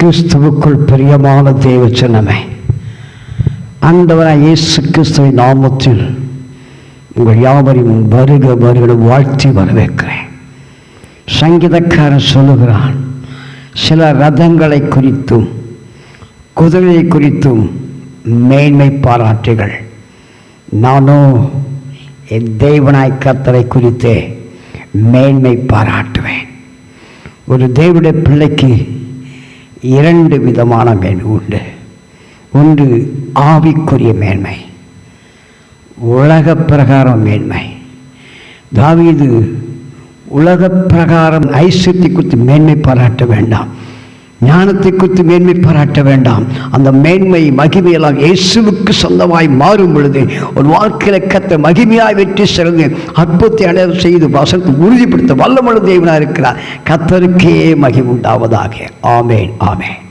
கிறிஸ்துவுக்குள் பிரியமான தேவ சின்னமே ஆண்டவராய் இயேசு கிறிஸ்துவின் நாமத்தில் உங்கள் யாவரையும் வருக வருக வாழ்த்தி வரவேற்கிறேன். சங்கீதக்காரன் சொல்லுகிறான் சில ரதங்களை குறித்தும் குதிரையை குறித்தும் மேன்மை பாராட்டுகள். நானோ என் தேவனாய் கத்தரை குறித்தே மேன்மை பாராட்டுவேன். ஒரு தேவனுடைய பிள்ளைக்கு இரண்டு விதமான மேன்மை உண்டு. ஒன்று ஆவிக்குரிய மேன்மை உலக பிரகாரம் மேன்மை. தாவீது உலக பிரகாரம் ஐஸ்வர்யத்தை குறித்து மேன்மை பாராட்ட வேண்டாம். ஞானத்தை குறித்து மேன்மை பாராட்ட வேண்டாம். அந்த மேன்மை மகிமையெல்லாம் இயேசுவுக்கு சொந்தமாய் மாறும் பொழுது ஒரு வாழ்க்கையில் கத்த மகிமையாய் வெற்றி சிறந்து அற்புதத்தை அடைய செய்து வசனத்தை உறுதிப்படுத்த வல்லமுள்ள தேவனாக இருக்கிறார் கத்தருக்கே மகிமுண்டாவதாக ஆமேன் ஆமேன்.